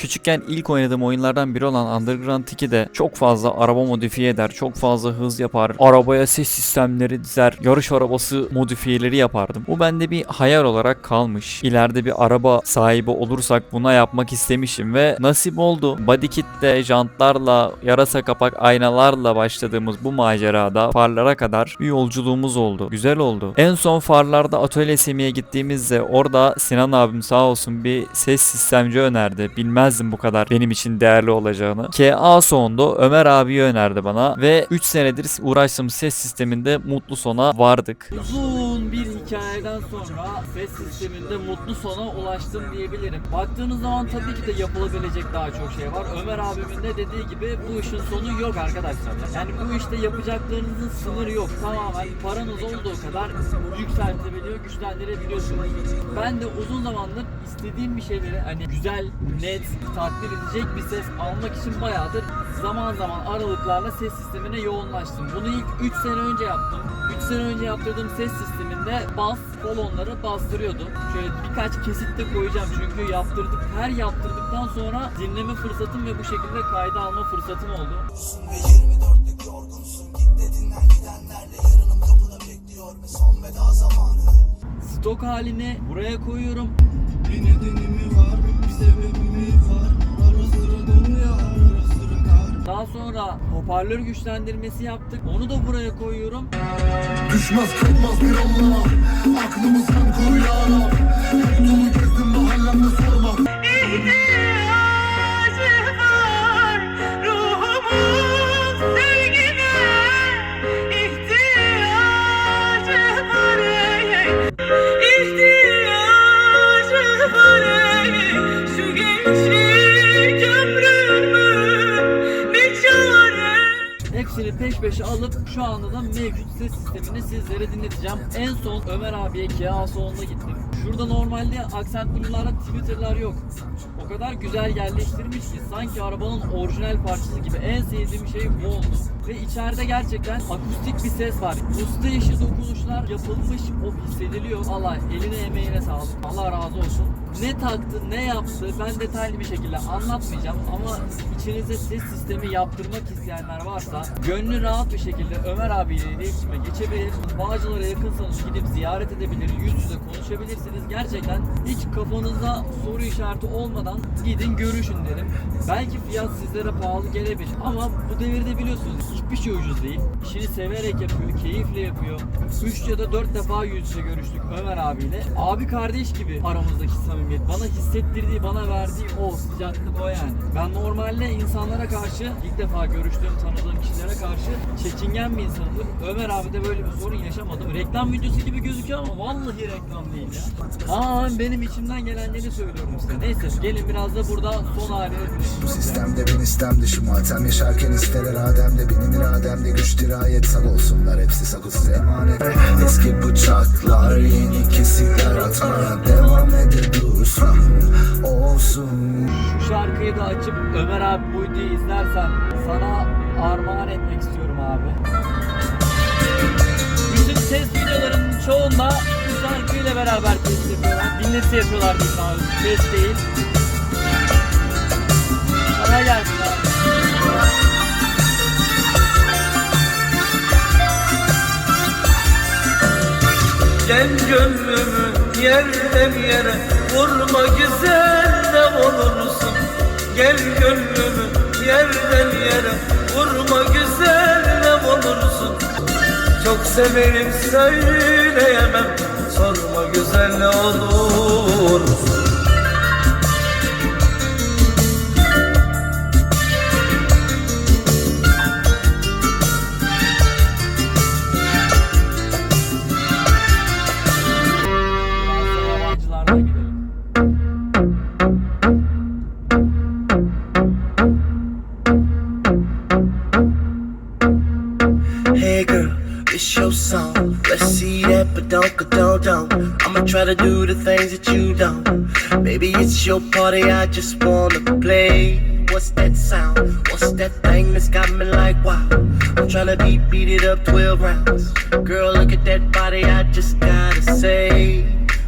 Küçükken ilk oynadığım oyunlardan biri olan Underground 2'de çok fazla araba modifiye eder, çok fazla hız yapar, arabaya ses sistemleri dizer, yarış arabası modifiyeleri yapardım. Bu bende bir hayal olarak kalmış. İleride bir araba sahibi olursak buna yapmak istemişim ve nasip oldu. Body jantlarla, yarasa kapak aynalarla başladığımız bu macerada farlara kadar bir yolculuğumuz oldu. Güzel oldu. En son farlarda atölye Semih'e gittiğimizde orada Sinan abim sağ olsun bir ses sistemci önerdi. Bilmezdim bu kadar benim için değerli olacağını. KA sonunda Ömer abi önerdi bana ve 3 senedir uğraştığım ses sisteminde mutlu sona vardık. Uzun hikayeden sonra ses sisteminde mutlu sona ulaştım diyebilirim. Baktığınız zaman tabii ki de yapılabilecek daha çok şey var. Ömer abimin de dediği gibi bu işin sonu yok arkadaşlar. Yani bu işte yapacaklarınızın sınırı yok. Tamamen paranız olduğu kadar yükseltebiliyor, güçlendirebiliyorsunuz. Ben de uzun zamandır istediğim bir şeyleri hani güzel, net, tatmin edecek bir ses almak için bayağıdır zaman zaman aralıklarla ses sistemine yoğunlaştım. Bunu ilk 3 sene önce yaptım. 3 sene önce yaptırdığım ses sisteminde bas kolonları bastırıyordu. Şöyle birkaç kesit de koyacağım çünkü yaptırdık. Her yaptırdıktan sonra dinleme fırsatım ve bu şekilde kayda alma fırsatım oldu. Ve 24'lük yorgunsun Git dediğinden gidenlerle yarınım kapıda bekliyor Ve son veda zamanı Stok halini buraya koyuyorum. Bir nedeni mi var bir sebebi mi var Ara sıra dolu Daha sonra hoparlör güçlendirmesi yaptık. Onu da buraya koyuyorum. Düşmez kalmaz bir Allah Aklımızdan koru ya Rab Hep dolu gezdim mahallemde sorma 65'i alıp şu anda da mevcut ses sistemini sizlere dinleteceğim. En son Ömer abiye Kia salonuna gittim. Şurada normalde aksent blue'larla Twitter'lar yok. O kadar güzel yerleştirmiş ki sanki arabanın orijinal parçası gibi en sevdiğim şey bu oldu. Ve içeride gerçekten akustik bir ses var. Usta işi dokunuşlar yapılmış, o hissediliyor. Allah eline emeğine sağlık. Allah razı olsun. Ne taktı, ne yaptı ben detaylı bir şekilde anlatmayacağım ama içinize ses sistemi yaptırmak isteyenler varsa gönlü rahat bir şekilde Ömer abiyle iletişime geçebilir. Bağcılara yakınsanız gidip ziyaret edebilir, yüz yüze konuşabilirsiniz. Gerçekten hiç kafanızda soru işareti olmadan gidin görüşün derim. Belki fiyat sizlere pahalı gelebilir ama bu devirde biliyorsunuz hiçbir şey ucuz değil. İşini severek yapıyor, keyifle yapıyor. 3 ya da 4 defa yüz yüze görüştük Ömer abiyle. Abi kardeş gibi aramızdaki samimiyet. Bana hissettirdiği, bana verdiği o sıcaklık o yani. Ben normalde insanlara karşı ilk defa görüştüğüm, tanıdığım kişilere karşı çekingen bir insanımdır. Ömer abi de böyle bir sorun yaşamadım. Reklam videosu gibi gözüküyor ama vallahi reklam değil ya. Aa benim içimden gelenleri söylüyorum size. Neyse gelin biraz da burada son halini Bu sistemde ben istem dışı matem yaşarken ister irademde Benim irademde güç dirayet sal olsunlar Hepsi sakız emanet Eski bıçaklar yeni kesikler atmaya devam ede dursun Olsun Şu şarkıyı da açıp Ömer abi bu videoyu izlersen sana armağan etmek istiyorum abi. Bütün ses videolarının çoğunda bu şarkıyla beraber test yapıyorlar. Dinleti yapıyorlar diyeyim doğrusu. Test değil. Sana gelsin abi. Gel gönlümü yerden yere vurma güzelim olursun. Gel gönlümü yerden yere. Vurma güzelim olursun. Çok severim söyleyemem. Sorma güzel ne olursun you don't. Baby, it's your party, I just wanna play. What's that sound? What's that thing that's got me like wow? I'm tryna beat, beat it up 12 rounds. Girl, look at that body, I just gotta say.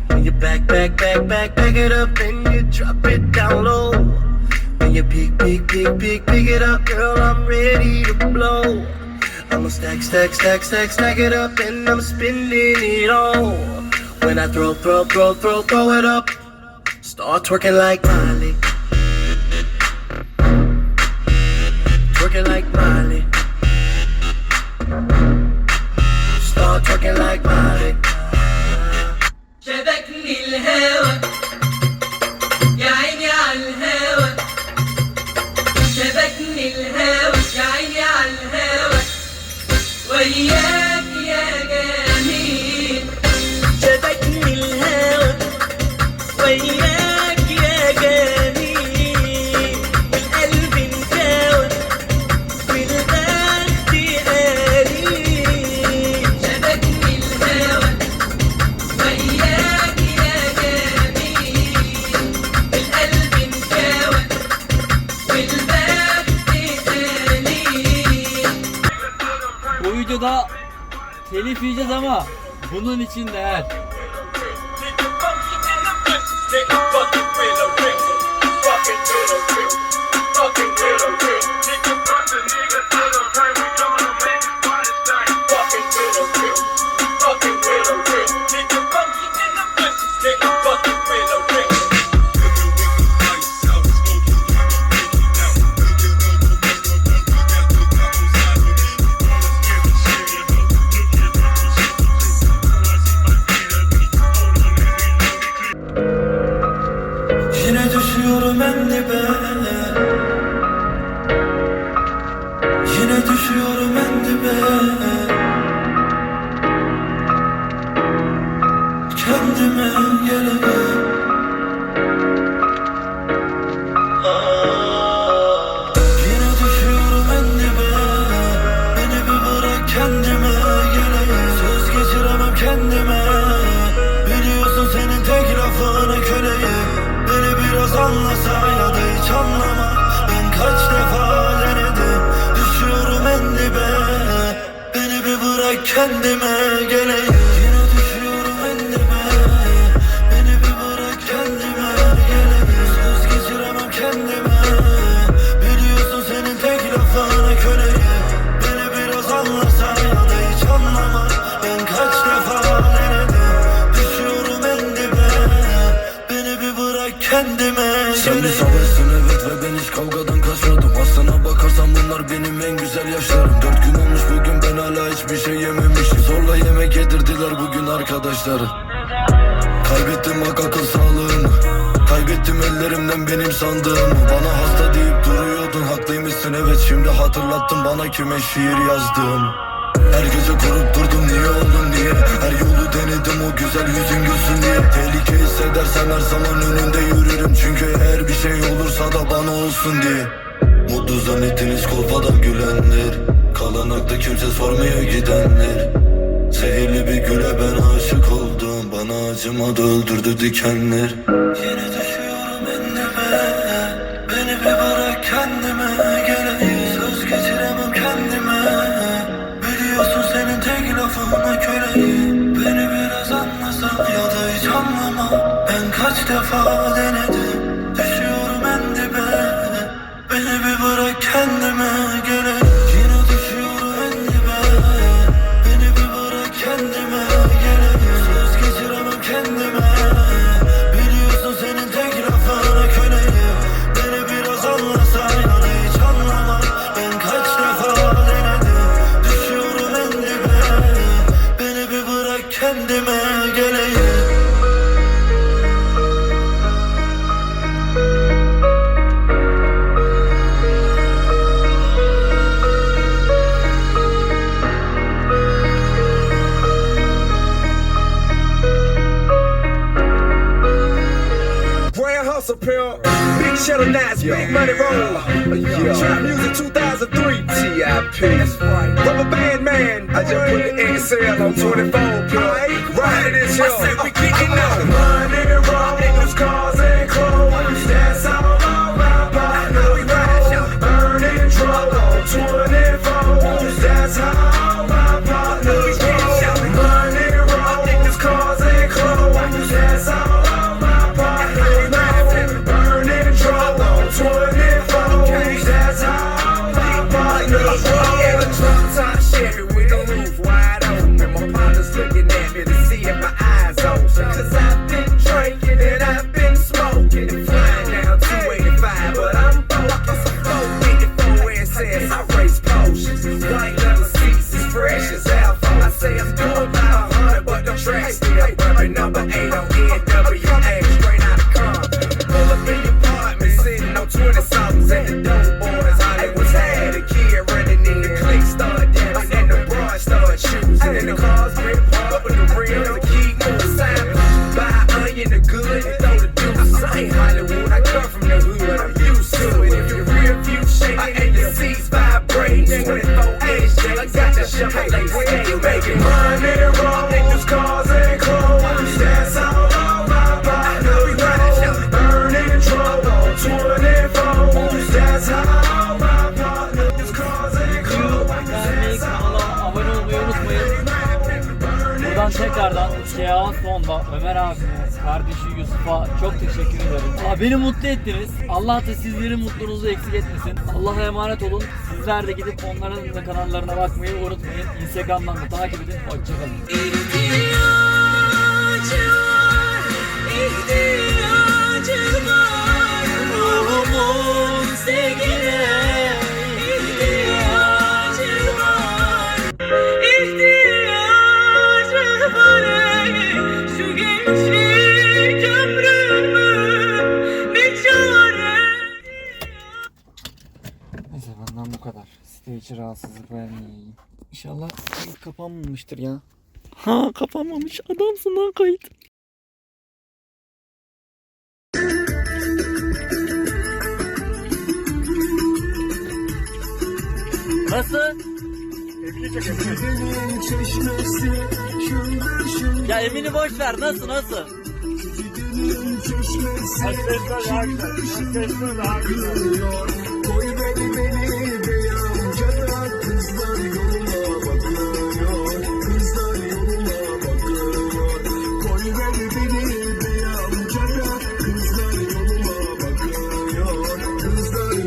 When you back, back, back, back, back it up and you drop it down low. when you pick, pick, pick, pick, pick it up, girl, I'm ready to blow. I'ma stack, stack, stack, stack, stack it up, and I'm spending it all. When I throw, throw, throw, throw, throw it up, start twerking like Miley. Telif yiyeceğiz ama bunun için değer. Kendime Dört gün olmuş bugün ben hala hiçbir şey yememişim. Zorla yemek yedirdiler bugün arkadaşları. Kaybettim bak akıl sağlığımı Kaybettim ellerimden benim sandığımı Bana hasta deyip duruyordun haklıymışsın. Evet Şimdi hatırlattın bana kime şiir yazdığımı her gece korup durdum niye oldum diye Her yolu denedim o güzel yüzün gülsün diye. Tehlike hissedersem her zaman önünde yürürüm. Çünkü eğer bir şey olursa da bana olsun diye. Mutlu zannettiniz kolpadan gülenler Kalan aklı kimse sormaya gidenler. Zehirli bir güle ben aşık oldum. Bana acımadı öldürdü dikenler. Yine düşüyorum en dibe Beni bir bırak kendime. Geleyim Söz geçiremem kendime. Biliyorsun senin tek lafına köleyim Beni biraz anlasan ya da hiç anlama Ben kaç defa denedim Pill, Big Shadow Nights, Big Money Roll, Trap Music 2003, TIP, That's right. Rubber Band Man, I just put the XL on 24, Pill, right. This yo. I say we kicking uh-huh. out. Money rolls, cars and tekrardan Şeha Sonda, Ömer abime, kardeşi Yusuf'a çok teşekkür ederim. Aa, beni mutlu ettiniz. Allah da sizlerin mutluluğunuzu eksik etmesin. Allah'a emanet olun. Sizler de gidip onların da kanallarına bakmayı unutmayın. Instagram'dan da takip edin. Hoşçakalın. İhtiyacı var, ihtiyacı var kadar. Site içi rahatsızlık vermeyeyim. İnşallah kayıt kapanmamıştır ya. Ha kapanmamış. Adamsın lan kayıt. Nasıl? Ya Emin'i boş ver. Nasıl nasıl? Koy beni